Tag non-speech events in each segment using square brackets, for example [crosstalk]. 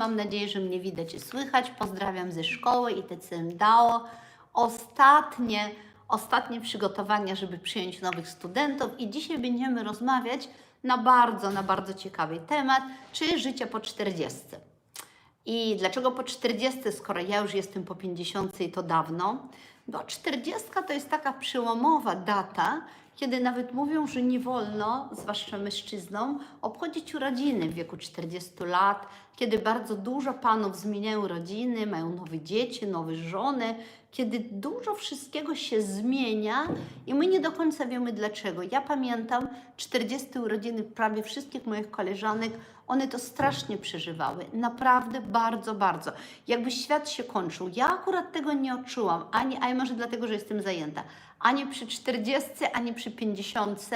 Mam nadzieję, że mnie widać i słychać. Pozdrawiam ze szkoły i TCM DAO. Ostatnie, ostatnie przygotowania, żeby przyjąć nowych studentów i dzisiaj będziemy rozmawiać na bardzo, na bardzo ciekawy temat, czy życie po 40. I dlaczego po 40, skoro ja już jestem po 50 i to dawno? Bo 40 to jest taka przełomowa data, kiedy nawet mówią, że nie wolno, zwłaszcza mężczyznom, obchodzić urodziny w wieku 40 lat, kiedy bardzo dużo panów zmieniają rodziny, mają nowe dzieci, nowe żony, kiedy dużo wszystkiego się zmienia i my nie do końca wiemy dlaczego. Ja pamiętam 40 urodziny prawie wszystkich moich koleżanek, one to strasznie przeżywały, naprawdę bardzo, bardzo. Jakby świat się kończył. Ja akurat tego nie odczułam, ani, a może dlatego, że jestem zajęta, ani przy 40, ani przy 50.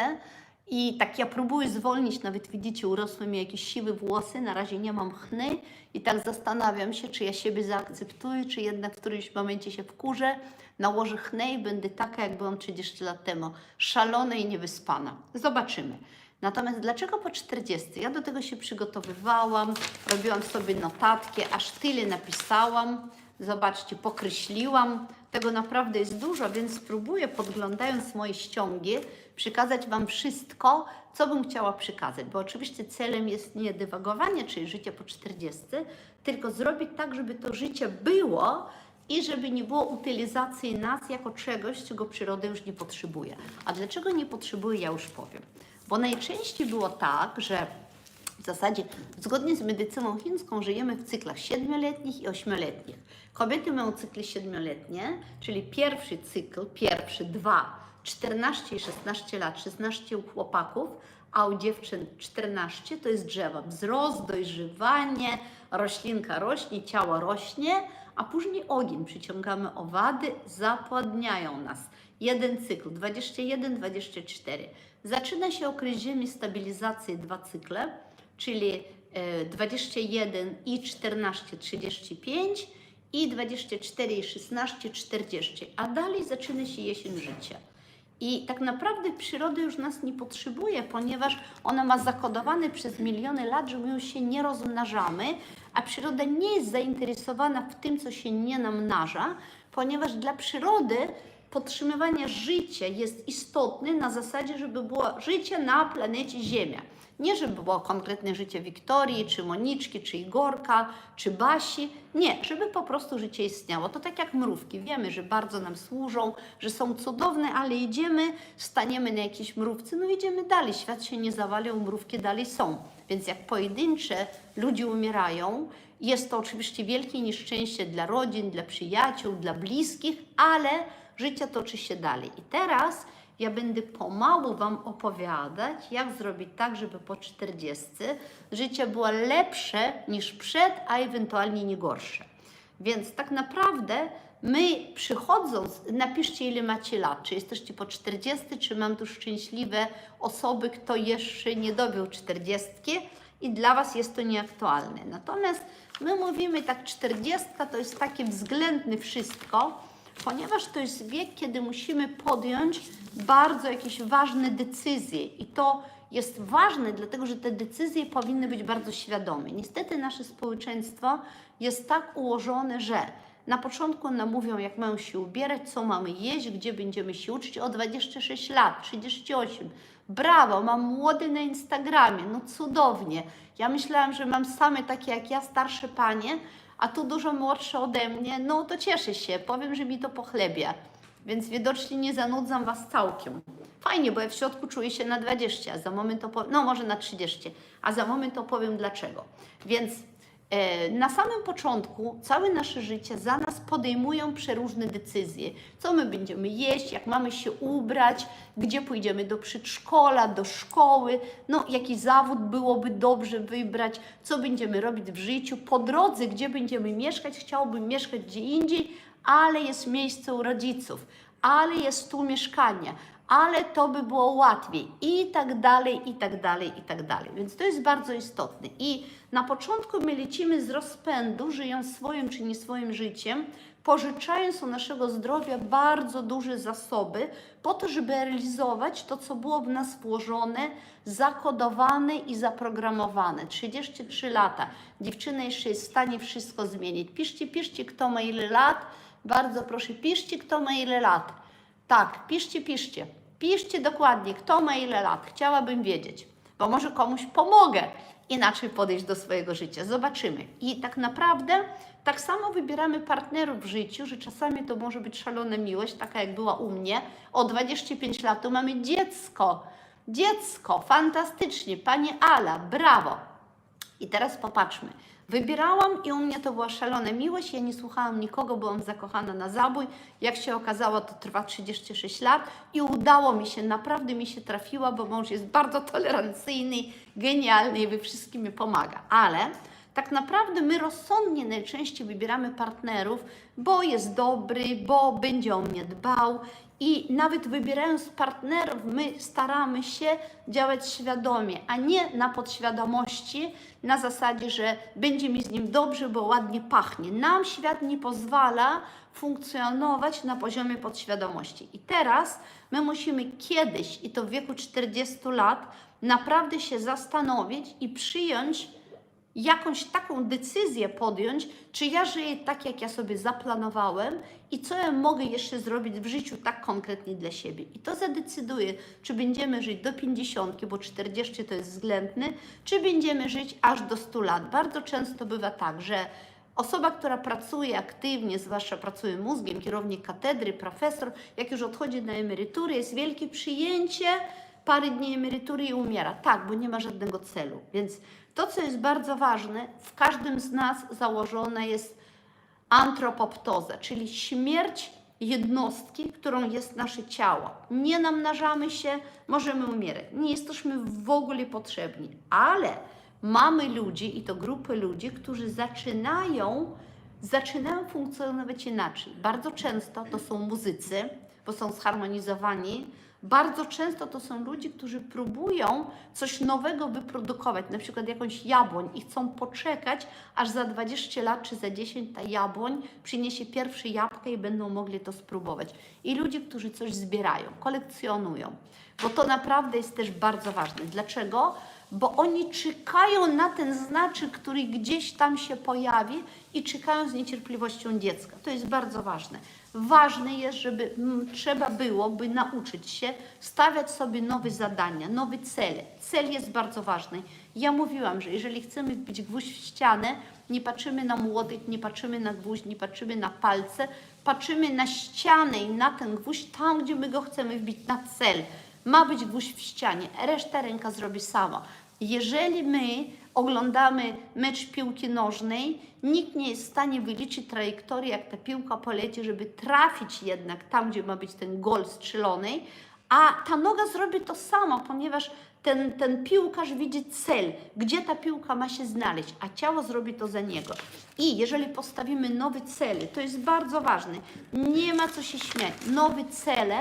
I tak ja próbuję zwolnić, nawet widzicie, urosły mi jakieś siwe włosy, na razie nie mam chny i tak zastanawiam się, czy ja siebie zaakceptuję, czy jednak w którymś momencie się wkurzę, nałożę chny i będę taka, jak byłam 30 lat temu, szalona i niewyspana. Zobaczymy. Natomiast dlaczego po 40? Ja do tego się przygotowywałam, robiłam sobie notatki, aż tyle napisałam. Zobaczcie, pokreśliłam. Tego naprawdę jest dużo, więc spróbuję, podglądając moje ściągi, przekazać Wam wszystko, co bym chciała przekazać. Bo oczywiście celem jest nie dywagowanie, czyli życie po 40, tylko zrobić tak, żeby to życie było i żeby nie było utylizacji nas jako czegoś, czego przyroda już nie potrzebuje. A dlaczego nie potrzebuje, ja już powiem. Bo najczęściej było tak, że w zasadzie zgodnie z medycyną chińską żyjemy w cyklach siedmioletnich i ośmioletnich. Kobiety mają cykle siedmioletnie, czyli pierwszy cykl, pierwszy dwa, 14 i 16 lat, 16 u chłopaków, a u dziewczyn 14 to jest drzewo. Wzrost, dojrzewanie, roślinka rośnie, ciało rośnie, a później ogień. Przyciągamy owady, zapładniają nas. Jeden cykl, 21-24. Zaczyna się okres ziemi stabilizacji, dwa cykle, czyli e, 21 i 14, 35 i 24 i 16, 40. A dalej zaczyna się jesień życia. I tak naprawdę przyroda już nas nie potrzebuje, ponieważ ona ma zakodowane przez miliony lat, że my już się nie rozmnażamy, a przyroda nie jest zainteresowana w tym, co się nie namnaża, ponieważ dla przyrody podtrzymywanie życia jest istotne na zasadzie, żeby było życie na planecie Ziemia. Nie, żeby było konkretne życie Wiktorii, czy Moniczki, czy Igorka, czy Basi. Nie, żeby po prostu życie istniało. To tak jak mrówki. Wiemy, że bardzo nam służą, że są cudowne, ale idziemy, staniemy na jakiejś mrówce, no idziemy dalej. Świat się nie zawalił, mrówki dalej są. Więc jak pojedyncze ludzie umierają, jest to oczywiście wielkie nieszczęście dla rodzin, dla przyjaciół, dla bliskich, ale życie toczy się dalej. I teraz ja będę pomału Wam opowiadać, jak zrobić tak, żeby po 40 życie było lepsze niż przed, a ewentualnie nie gorsze. Więc tak naprawdę my przychodząc, napiszcie ile macie lat, czy jesteście po 40, czy mam tu szczęśliwe osoby, kto jeszcze nie dobił 40 i dla Was jest to nieaktualne. Natomiast my mówimy tak, 40 to jest takie względne wszystko, ponieważ to jest wiek, kiedy musimy podjąć bardzo jakieś ważne decyzje i to jest ważne, dlatego że te decyzje powinny być bardzo świadome. Niestety nasze społeczeństwo jest tak ułożone, że na początku nam mówią, jak mają się ubierać, co mamy jeść, gdzie będziemy się uczyć o 26 lat, 38. Brawo, mam młody na Instagramie, no cudownie. Ja myślałam, że mam same takie jak ja, starsze panie, a tu dużo młodsze ode mnie, no to cieszę się, powiem, że mi to pochlebia. Więc widocznie nie zanudzam Was całkiem. Fajnie, bo ja w środku czuję się na 20, a za moment opowiem, no może na 30, a za moment opowiem dlaczego. Więc na samym początku całe nasze życie za nas podejmują przeróżne decyzje. Co my będziemy jeść, jak mamy się ubrać, gdzie pójdziemy do przedszkola, do szkoły, no jaki zawód byłoby dobrze wybrać, co będziemy robić w życiu. Po drodze, gdzie będziemy mieszkać, chciałbym mieszkać gdzie indziej, ale jest miejsce u rodziców. Ale jest tu mieszkanie, ale to by było łatwiej i tak dalej, i tak dalej, i tak dalej. Więc to jest bardzo istotne. I na początku my lecimy z rozpędu, żyjąc swoim czy nie swoim życiem, pożyczając u naszego zdrowia bardzo duże zasoby, po to, żeby realizować to, co było w nas włożone, zakodowane i zaprogramowane. 33 lata. Dziewczyna jeszcze jest w stanie wszystko zmienić. Piszcie, piszcie, kto ma ile lat. Bardzo proszę, piszcie, kto ma ile lat. Tak, piszcie, piszcie. Piszcie dokładnie, kto ma ile lat. Chciałabym wiedzieć, bo może komuś pomogę inaczej podejść do swojego życia. Zobaczymy. I tak naprawdę tak samo wybieramy partnerów w życiu, że czasami to może być szalona miłość, taka jak była u mnie. O 25 lat to mamy dziecko. Dziecko, fantastycznie. Pani Ala, brawo. I teraz popatrzmy. Wybierałam i u mnie to była szalona miłość. Ja nie słuchałam nikogo, byłam zakochana na zabój. Jak się okazało, to trwa 36 lat i udało mi się, naprawdę mi się trafiła, bo mąż jest bardzo tolerancyjny, genialny i we wszystkim mi pomaga. Ale tak naprawdę my rozsądnie najczęściej wybieramy partnerów, bo jest dobry, bo będzie o mnie dbał. I nawet wybierając partnerów, my staramy się działać świadomie, a nie na podświadomości, na zasadzie, że będzie mi z nim dobrze, bo ładnie pachnie. Nam świat nie pozwala funkcjonować na poziomie podświadomości. I teraz my musimy kiedyś, i to w wieku 40 lat, naprawdę się zastanowić i przyjąć jakąś taką decyzję podjąć, czy ja żyję tak, jak ja sobie zaplanowałem i co ja mogę jeszcze zrobić w życiu tak konkretnie dla siebie. I to zadecyduje, czy będziemy żyć do 50, bo 40 to jest względny, czy będziemy żyć aż do 100 lat. Bardzo często bywa tak, że Osoba, która pracuje aktywnie, zwłaszcza pracuje mózgiem, kierownik katedry, profesor, jak już odchodzi na emeryturę, jest wielkie przyjęcie, parę dni emerytury i umiera. Tak, bo nie ma żadnego celu. Więc to, co jest bardzo ważne, w każdym z nas założona jest antropoptoza, czyli śmierć jednostki, którą jest nasze ciało. Nie namnażamy się, możemy umierać. Nie jesteśmy w ogóle potrzebni, ale mamy ludzi i to grupy ludzi, którzy zaczynają, zaczynają funkcjonować inaczej. Bardzo często to są muzycy, bo są zharmonizowani. Bardzo często to są ludzie, którzy próbują coś nowego wyprodukować, na przykład jakąś jabłoń i chcą poczekać, aż za 20 lat czy za 10 ta jabłoń przyniesie pierwsze jabłka i będą mogli to spróbować. I ludzie, którzy coś zbierają, kolekcjonują, bo to naprawdę jest też bardzo ważne. Dlaczego? Bo oni czekają na ten znaczek, który gdzieś tam się pojawi i czekają z niecierpliwością dziecka. To jest bardzo ważne. Ważne jest, żeby mm, trzeba byłoby nauczyć się stawiać sobie nowe zadania, nowe cele. Cel jest bardzo ważny. Ja mówiłam, że jeżeli chcemy wbić gwóźdź w ścianę, nie patrzymy na młodych, nie patrzymy na gwóźdź, nie patrzymy na palce, patrzymy na ścianę i na ten gwóźdź tam, gdzie my go chcemy wbić, na cel. Ma być gwóźdź w ścianie, reszta ręka zrobi sama. Jeżeli my oglądamy mecz piłki nożnej, nikt nie jest w stanie wyliczyć trajektorii, jak ta piłka poleci, żeby trafić jednak tam, gdzie ma być ten gol strzelony, a ta noga zrobi to samo, ponieważ ten, ten piłkarz widzi cel, gdzie ta piłka ma się znaleźć, a ciało zrobi to za niego. I jeżeli postawimy nowe cele, to jest bardzo ważne, nie ma co się śmiać, nowe cele,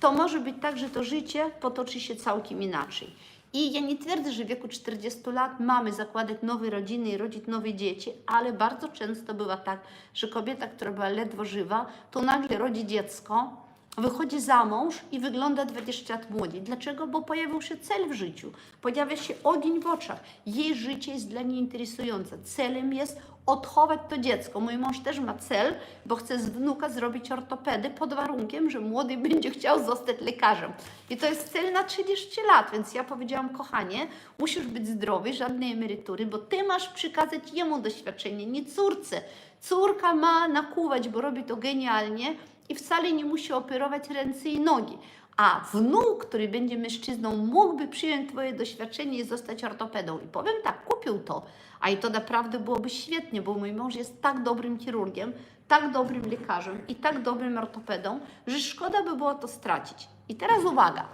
to może być tak, że to życie potoczy się całkiem inaczej. I ja nie twierdzę, że w wieku 40 lat mamy zakładać nowe rodziny i rodzić nowe dzieci, ale bardzo często bywa tak, że kobieta, która była ledwo żywa, to nagle rodzi dziecko, wychodzi za mąż i wygląda 20 lat młodziej. Dlaczego? Bo pojawił się cel w życiu, pojawia się ogień w oczach. Jej życie jest dla niej interesujące. Celem jest odchować to dziecko. Mój mąż też ma cel, bo chce z wnuka zrobić ortopedy pod warunkiem, że młody [laughs] będzie chciał zostać lekarzem. I to jest cel na 30 lat, więc ja powiedziałam, kochanie, musisz być zdrowy, żadnej emerytury, bo ty masz przykazać jemu doświadczenie, nie córce. Córka ma nakuwać, bo robi to genialnie i wcale nie musi operować ręce i nogi. A wnuk, który będzie mężczyzną, mógłby przyjąć Twoje doświadczenie i zostać ortopedą. I powiem tak, kupił to. A i to naprawdę byłoby świetnie, bo mój mąż jest tak dobrym chirurgiem, tak dobrym lekarzem i tak dobrym ortopedą, że szkoda by było to stracić. I teraz uwaga.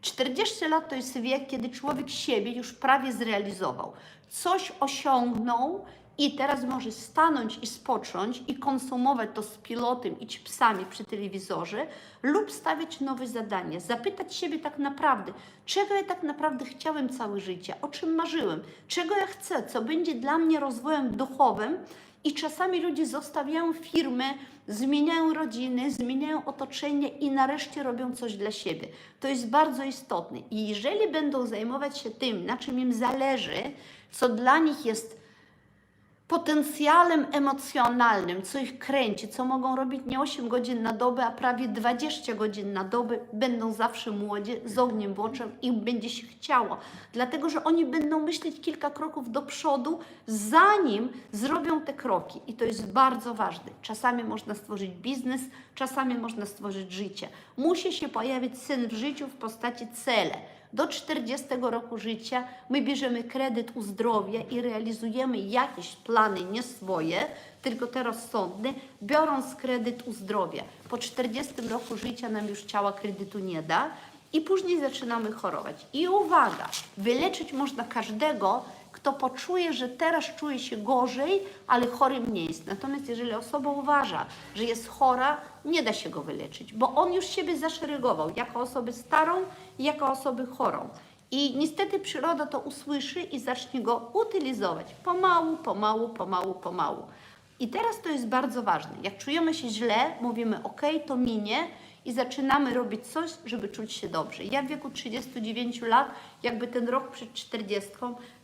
40 lat to jest wiek, kiedy człowiek siebie już prawie zrealizował. Coś osiągnął i teraz może stanąć i spocząć i konsumować to z pilotem i psami przy telewizorze, lub stawiać nowe zadanie, zapytać siebie tak naprawdę, czego ja tak naprawdę chciałem całe życie, o czym marzyłem, czego ja chcę, co będzie dla mnie rozwojem duchowym. I czasami ludzie zostawiają firmy, zmieniają rodziny, zmieniają otoczenie i nareszcie robią coś dla siebie. To jest bardzo istotne. I jeżeli będą zajmować się tym, na czym im zależy, co dla nich jest potencjalem emocjonalnym, co ich kręci, co mogą robić nie 8 godzin na dobę, a prawie 20 godzin na dobę, będą zawsze młodzi, z ogniem w oczach, im będzie się chciało. Dlatego, że oni będą myśleć kilka kroków do przodu, zanim zrobią te kroki. I to jest bardzo ważne. Czasami można stworzyć biznes, czasami można stworzyć życie. Musi się pojawić sen w życiu w postaci cele do 40 roku życia my bierzemy kredyt u zdrowia i realizujemy jakieś plany nie swoje, tylko te rozsądne, biorąc kredyt u zdrowia. Po 40 roku życia nam już ciała kredytu nie da i później zaczynamy chorować. I uwaga, wyleczyć można każdego, kto poczuje, że teraz czuje się gorzej, ale chorym nie jest. Natomiast jeżeli osoba uważa, że jest chora, nie da się go wyleczyć, bo on już siebie zaszeregował jako osobę starą i jako osobę chorą. I niestety przyroda to usłyszy i zacznie go utylizować pomału, pomału, pomału, pomału. I teraz to jest bardzo ważne. Jak czujemy się źle, mówimy ok, to minie i zaczynamy robić coś, żeby czuć się dobrze. Ja w wieku 39 lat, jakby ten rok przed 40,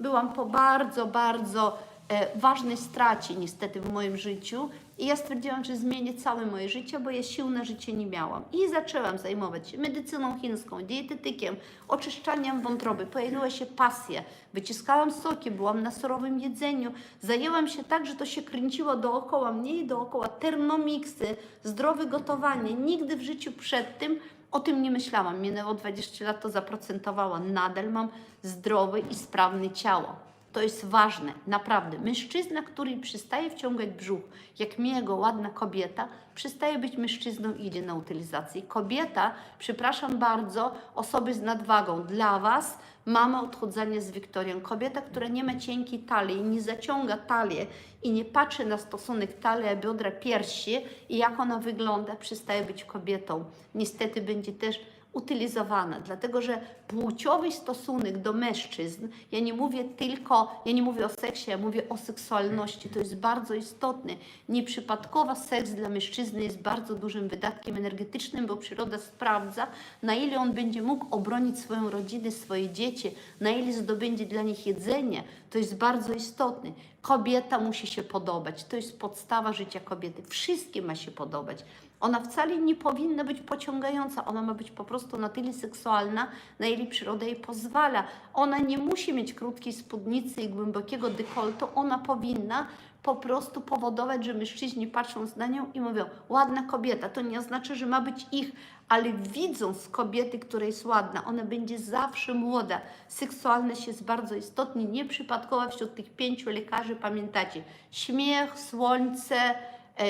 byłam po bardzo, bardzo e, ważnej stracie niestety w moim życiu i ja stwierdziłam, że zmienię całe moje życie, bo ja sił na życie nie miałam. I zaczęłam zajmować się medycyną chińską, dietetykiem, oczyszczaniem wątroby. Pojawiła się pasja. Wyciskałam soki, byłam na surowym jedzeniu. Zajęłam się tak, że to się kręciło dookoła mnie i dookoła. Termomiksy, zdrowe gotowanie. Nigdy w życiu przed tym o tym nie myślałam. Minęło 20 lat, to zaprocentowała. Nadal mam zdrowe i sprawne ciało. To jest ważne, naprawdę. Mężczyzna, który przestaje wciągać brzuch, jak miego ładna kobieta, przestaje być mężczyzną i idzie na utylizację. Kobieta, przepraszam bardzo, osoby z nadwagą, dla Was mamy odchudzanie z Wiktorią. Kobieta, która nie ma cienkiej talii, nie zaciąga talię i nie patrzy na stosunek talia, biodra, piersi i jak ona wygląda, przestaje być kobietą. Niestety będzie też utylizowana, dlatego że płciowy stosunek do mężczyzn, ja nie mówię tylko, ja nie mówię o seksie, ja mówię o seksualności, to jest bardzo istotne. Nieprzypadkowo seks dla mężczyzny jest bardzo dużym wydatkiem energetycznym, bo przyroda sprawdza, na ile on będzie mógł obronić swoją rodzinę, swoje dzieci, na ile zdobędzie dla nich jedzenie, to jest bardzo istotne. Kobieta musi się podobać, to jest podstawa życia kobiety, wszystkim ma się podobać. Ona wcale nie powinna być pociągająca, ona ma być po prostu na tyle seksualna, na ile przyroda jej pozwala. Ona nie musi mieć krótkiej spódnicy i głębokiego dekoltu, ona powinna po prostu powodować, że mężczyźni patrzą na nią i mówią, ładna kobieta. To nie oznacza, że ma być ich, ale widząc kobiety, która jest ładna, ona będzie zawsze młoda. Seksualność jest bardzo istotna, nieprzypadkowa wśród tych pięciu lekarzy, pamiętacie, śmiech, słońce,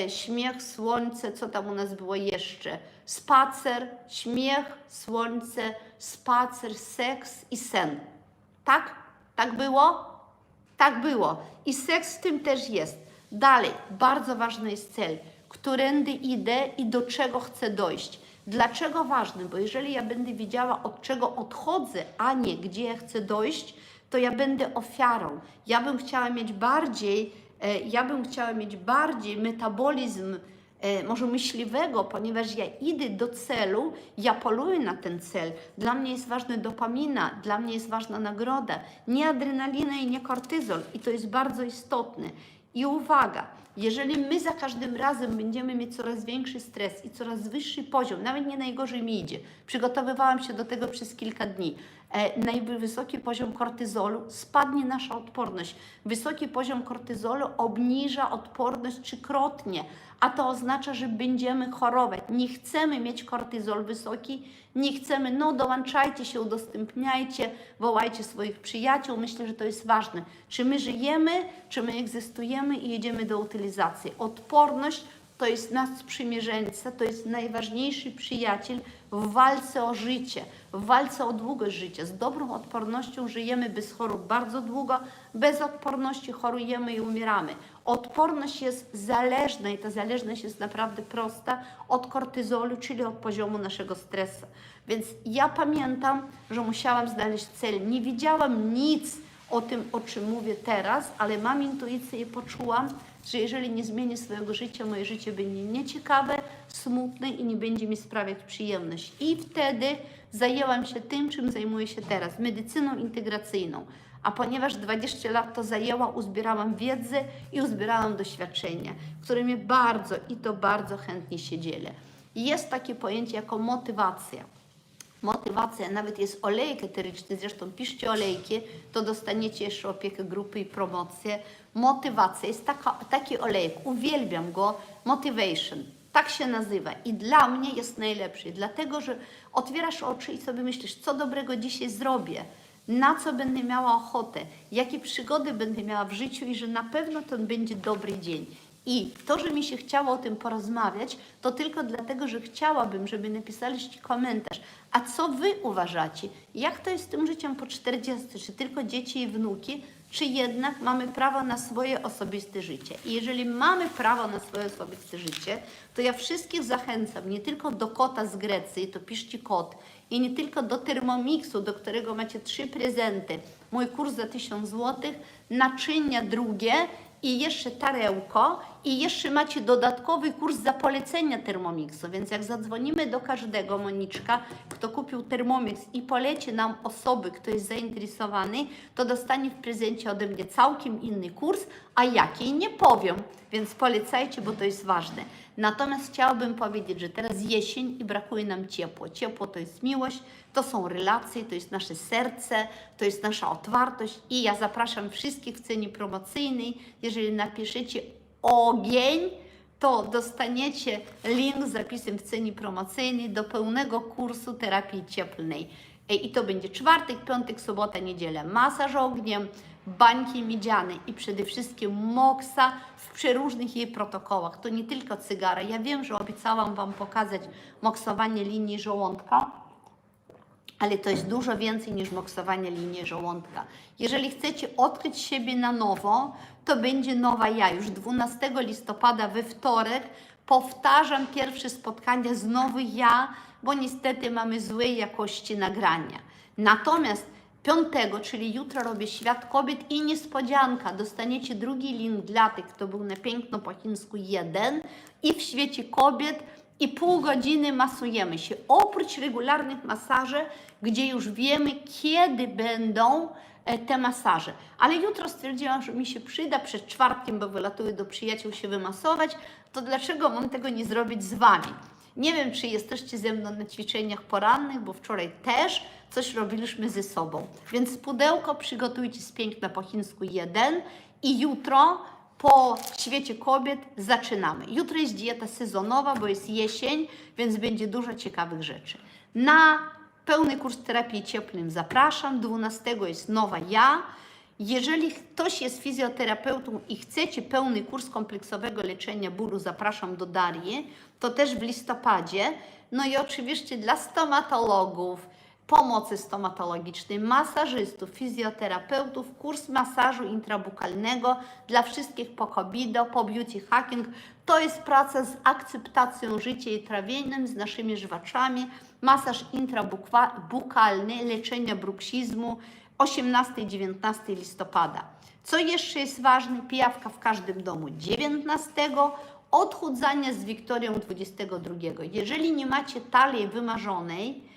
śmiech, słońce, co tam u nas było jeszcze? Spacer, śmiech, słońce, spacer, seks i sen. Tak? Tak było? Tak było. I seks w tym też jest. Dalej, bardzo ważny jest cel. Którędy idę i do czego chcę dojść. Dlaczego ważny? Bo jeżeli ja będę wiedziała, od czego odchodzę, a nie gdzie ja chcę dojść, to ja będę ofiarą. Ja bym chciała mieć bardziej, e, ja bym chciała mieć bardziej metabolizm e, może myśliwego, ponieważ ja idę do celu, ja poluję na ten cel. Dla mnie jest ważna dopamina, dla mnie jest ważna nagroda, nie adrenalina i nie kortyzol. I to jest bardzo istotne. I uwaga, jeżeli my za każdym razem będziemy mieć coraz większy stres i coraz wyższy poziom, nawet nie najgorzej mi idzie, przygotowywałam się do tego przez kilka dni, e, najwysoki poziom kortyzolu, spadnie nasza odporność. Wysoki poziom kortyzolu obniża odporność trzykrotnie, a to oznacza, że będziemy chorować. Nie chcemy mieć kortyzol wysoki, nie chcemy, no dołączajcie się, udostępniajcie, wołajcie swoich przyjaciół. Myślę, że to jest ważne. Czy my żyjemy, czy my egzystujemy i jedziemy do utylizacji. Odporność to jest nasz sprzymierzeńca, to jest najważniejszy przyjaciel w walce o życie, w walce o długość życia. Z dobrą odpornością żyjemy bez chorób bardzo długo, bez odporności chorujemy i umieramy. Odporność jest zależna i ta zależność jest naprawdę prosta od kortyzolu, czyli od poziomu naszego stresu. Więc ja pamiętam, że musiałam znaleźć cel. Nie widziałam nic o tym, o czym mówię teraz, ale mam intuicję i poczułam, że jeżeli nie zmienię swojego życia, moje życie będzie nieciekawe, smutne i nie będzie mi sprawiać przyjemność. I wtedy zajęłam się tym, czym zajmuję się teraz, medycyną integracyjną. A ponieważ 20 lat to zajęła, uzbierałam wiedzę i uzbierałam doświadczenia, którymi bardzo i to bardzo chętnie się dzielę. Jest takie pojęcie jako motywacja. Motywacja, nawet jest olejek eteryczny, zresztą piszcie olejki, to dostaniecie jeszcze opiekę grupy i promocję. Motywacja jest taka, taki olejek, uwielbiam go, motivation, tak się nazywa i dla mnie jest najlepszy, dlatego że otwierasz oczy i sobie myślisz, co dobrego dzisiaj zrobię, na co będę miała ochotę, jakie przygody będę miała w życiu i że na pewno to będzie dobry dzień. I to, że mi się chciało o tym porozmawiać, to tylko dlatego, że chciałabym, żeby napisaliście komentarz. A co wy uważacie? Jak to jest z tym życiem po 40? Czy tylko dzieci i wnuki? Czy jednak mamy prawo na swoje osobiste życie? I jeżeli mamy prawo na swoje osobiste życie, to ja wszystkich zachęcam nie tylko do kota z Grecji, to piszcie kot, i nie tylko do Thermomixu, do którego macie trzy prezenty. Mój kurs za 1000 zł, naczynia drugie i jeszcze tarełko i jeszcze macie dodatkowy kurs za polecenia Thermomixu, więc jak zadzwonimy do każdego Moniczka, kto kupił Thermomix i poleci nam osoby, kto jest zainteresowany, to dostanie w prezencie ode mnie całkiem inny kurs, a jaki nie powiem, więc polecajcie, bo to jest ważne. Natomiast chciałabym powiedzieć, że teraz jesień i brakuje nam ciepło. Ciepło to jest miłość, to są relacje, to jest nasze serce, to jest nasza otwartość i ja zapraszam wszystkich w cenie promocyjnej. Jeżeli napiszecie ogień, to dostaniecie link z zapisem w cenie promocyjnej do pełnego kursu terapii cieplnej. I to będzie czwartek, piątek, sobota, niedziela. Masaż ogniem, bańki miedziane i przede wszystkim moksa w przeróżnych jej protokołach. To nie tylko cygara. Ja wiem, że obiecałam Wam pokazać moksowanie linii żołądka, ale to jest dużo więcej niż moksowanie linii żołądka. Jeżeli chcecie odkryć siebie na nowo, to będzie nowa ja. Już 12 listopada we wtorek powtarzam pierwsze spotkania z nowy ja, bo niestety mamy złej jakości nagrania. Natomiast 5, czyli jutro robię Świat Kobiet i niespodzianka. Dostaniecie drugi link dla tych, kto był na piękno po chińsku 1 i w świecie kobiet i pół godziny masujemy się. Oprócz regularnych masaży, gdzie już wiemy, kiedy będą e, te masaże. Ale jutro stwierdziłam, że mi się przyda przed czwartkiem, bo wylatuję do przyjaciół się wymasować, to dlaczego mam tego nie zrobić z Wami? Nie wiem, czy jesteście ze mną na ćwiczeniach porannych, bo wczoraj też coś robiliśmy ze sobą. Więc pudełko przygotujcie z piękna po chińsku 1 i jutro po świecie kobiet zaczynamy. Jutro jest dieta sezonowa, bo jest jesień, więc będzie dużo ciekawych rzeczy. Na pełny kurs terapii cieplnym zapraszam. 12 jest nowa ja. Jeżeli ktoś jest fizjoterapeutą i chcecie pełny kurs kompleksowego leczenia bólu, zapraszam do Darii. To też w listopadzie. No i oczywiście dla stomatologów, pomocy stomatologicznej, masażystów, fizjoterapeutów, kurs masażu intrabukalnego dla wszystkich po kobido, po beauty hacking. To jest praca z akceptacją życia i trawieniem, z naszymi żwaczami, masaż intrabukalny, leczenie bruksizmu 18-19 listopada. Co jeszcze jest ważne? Pijawka w każdym domu 19 odchudzania z Wiktorią 22. Jeżeli nie macie talii wymarzonej,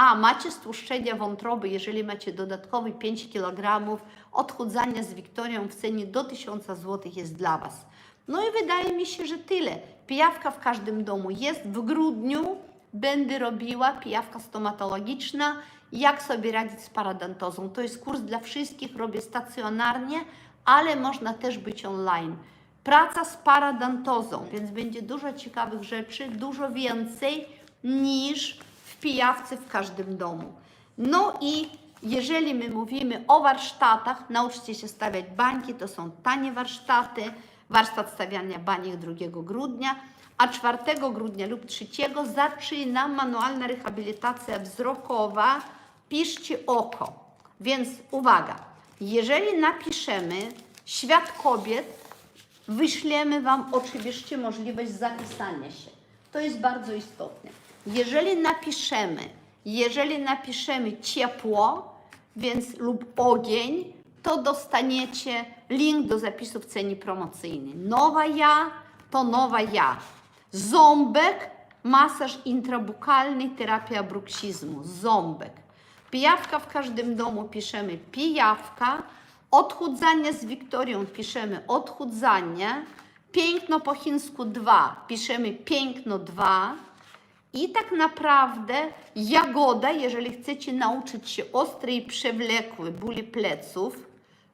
a macie stłuszczenia wątroby, jeżeli macie dodatkowy 5 kg, odchudzania z Wiktorią w cenie do 1000 zł jest dla Was. No i wydaje mi się, że tyle. Pijawka w każdym domu jest. W grudniu będę robiła pijawka stomatologiczna, jak sobie radzić z paradentozą. To jest kurs dla wszystkich, robię stacjonarnie, ale można też być online. Praca z paradentozą, więc będzie dużo ciekawych rzeczy, dużo więcej niż w pijawce w każdym domu. No i jeżeli my mówimy o warsztatach, nauczcie się stawiać bańki, to są tanie warsztaty. warsztat stawiania baniek 2 grudnia, a 4 grudnia lub 3 zaczyna manualna rehabilitacja wzrokowa. Piszcie oko. Więc uwaga, jeżeli napiszemy świat kobiet, wyślemy Wam oczywiście możliwość zapisania się. To jest bardzo istotne. Jeżeli napiszemy, jeżeli napiszemy ciepło, więc lub ogień, to dostaniecie link do zapisu w cenie promocyjnej. Nowa ja to nowa ja. Ząbek, masaż intrabukalny, terapia bruksizmu. Ząbek. Pijawka w każdym domu piszemy pijawka. Odchudzanie z Wiktorią piszemy odchudzanie. Piękno po chińsku 2 piszemy piękno 2. I tak naprawdę jagoda, jeżeli chcecie nauczyć się ostry i przewlekły bóli pleców,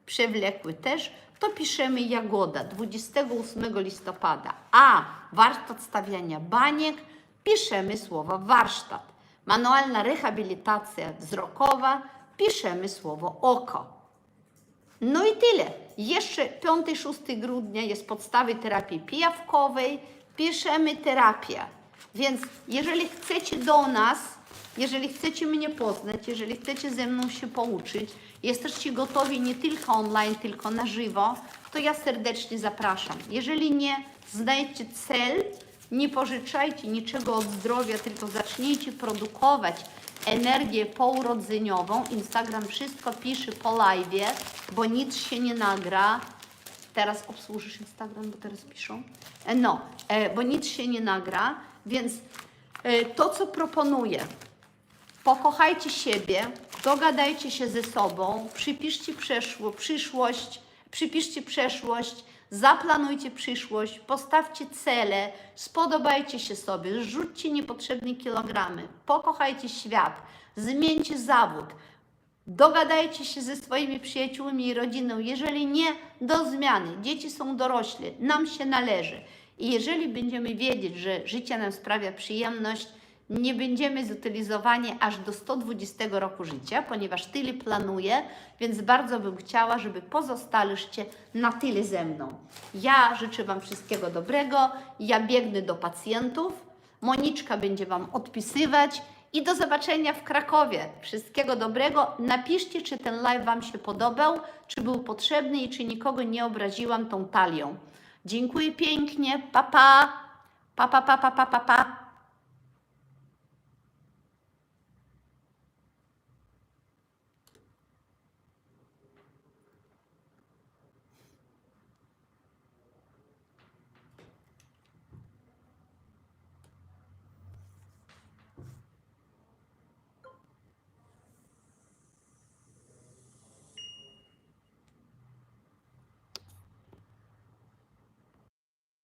przewlekły też, to piszemy jagoda 28 listopada. A warsztat stawiania baniek piszemy słowo warsztat. Manualna rehabilitacja wzrokowa piszemy słowo oko. No i tyle. Jeszcze 5-6 grudnia jest podstawy terapii pijawkowej. Piszemy terapię. Więc jeżeli chcecie do nas, jeżeli chcecie mnie poznać, jeżeli chcecie ze mną się pouczyć, jesteście gotowi nie tylko online, tylko na żywo, to ja serdecznie zapraszam. Jeżeli nie znajdźcie cel, nie pożyczajcie niczego od zdrowia, tylko zacznijcie produkować energię pourodzeniową. Instagram wszystko pisze po live'ie, bo nic się nie nagra. Teraz obsłużysz Instagram, bo teraz piszą. E, No, e, bo nic się nie nagra, więc e, to, co proponuję, pokochajcie siebie, dogadajcie się ze sobą, przypiszcie przeszło, przyszłość, przypiszcie przeszłość, zaplanujcie przyszłość, postawcie cele, spodobajcie się sobie, zrzućcie niepotrzebne kilogramy, pokochajcie świat, zmieńcie zawód, Dogadajcie się ze swoimi przyjaciółmi i rodziną. Jeżeli nie, do zmiany. Dzieci są dorośli, nam się należy. I jeżeli będziemy wiedzieć, że życie nam sprawia przyjemność, nie będziemy zutylizowani aż do 120 roku życia, ponieważ tyle planuję, więc bardzo bym chciała, żeby pozostaliście na tyle ze mną. Ja życzę Wam wszystkiego dobrego. Ja biegnę do pacjentów. Moniczka będzie Wam odpisywać. I do zobaczenia w Krakowie. Wszystkiego dobrego. Napiszcie, czy ten live Wam się podobał, czy był potrzebny i czy nikogo nie obraziłam tą talią. Dziękuję pięknie. Pa, pa. Pa, pa, pa, pa, pa, pa.